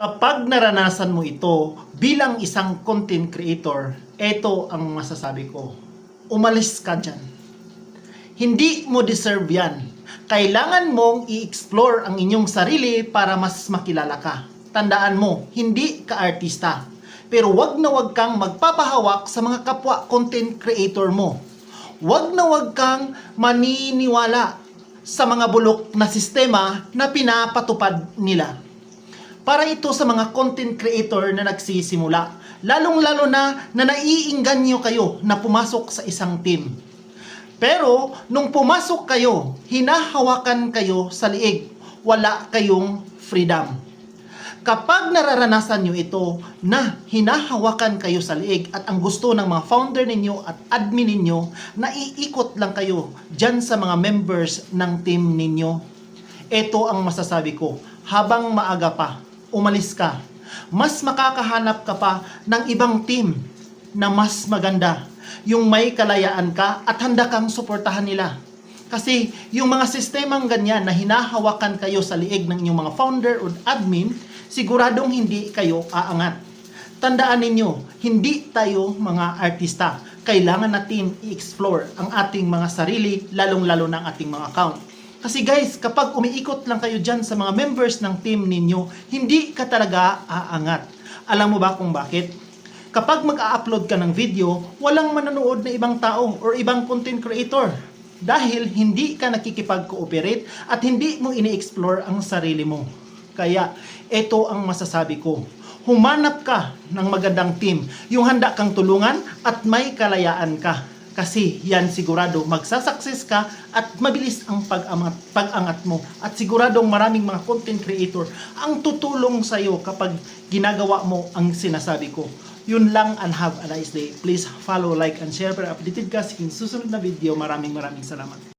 Kapag naranasan mo ito bilang isang content creator, ito ang masasabi ko. Umalis ka dyan. Hindi mo deserve yan. Kailangan mong i-explore ang inyong sarili para mas makilala ka. Tandaan mo, hindi ka artista. Pero wag na wag kang magpapahawak sa mga kapwa content creator mo. Wag na wag kang maniniwala sa mga bulok na sistema na pinapatupad nila para ito sa mga content creator na nagsisimula. Lalong-lalo na na naiinganyo kayo na pumasok sa isang team. Pero nung pumasok kayo, hinahawakan kayo sa liig. Wala kayong freedom. Kapag nararanasan nyo ito na hinahawakan kayo sa liig at ang gusto ng mga founder ninyo at admin ninyo, naiikot lang kayo dyan sa mga members ng team ninyo. Ito ang masasabi ko, habang maaga pa, umalis ka. Mas makakahanap ka pa ng ibang team na mas maganda. Yung may kalayaan ka at handa kang suportahan nila. Kasi yung mga sistemang ganyan na hinahawakan kayo sa liig ng inyong mga founder or admin, siguradong hindi kayo aangat. Tandaan ninyo, hindi tayo mga artista. Kailangan natin i-explore ang ating mga sarili, lalong-lalo ng ating mga account. Kasi guys, kapag umiikot lang kayo dyan sa mga members ng team ninyo, hindi ka talaga aangat. Alam mo ba kung bakit? Kapag mag-upload ka ng video, walang manonood na ibang tao or ibang content creator. Dahil hindi ka nakikipag-cooperate at hindi mo ini-explore ang sarili mo. Kaya, ito ang masasabi ko. Humanap ka ng magandang team, yung handa kang tulungan at may kalayaan ka. Kasi yan sigurado magsasucess ka at mabilis ang pag-angat, pag-angat mo. At siguradong maraming mga content creator ang tutulong sa iyo kapag ginagawa mo ang sinasabi ko. Yun lang and have a nice day. Please follow, like, and share para updated ka sa susunod na video. Maraming maraming salamat.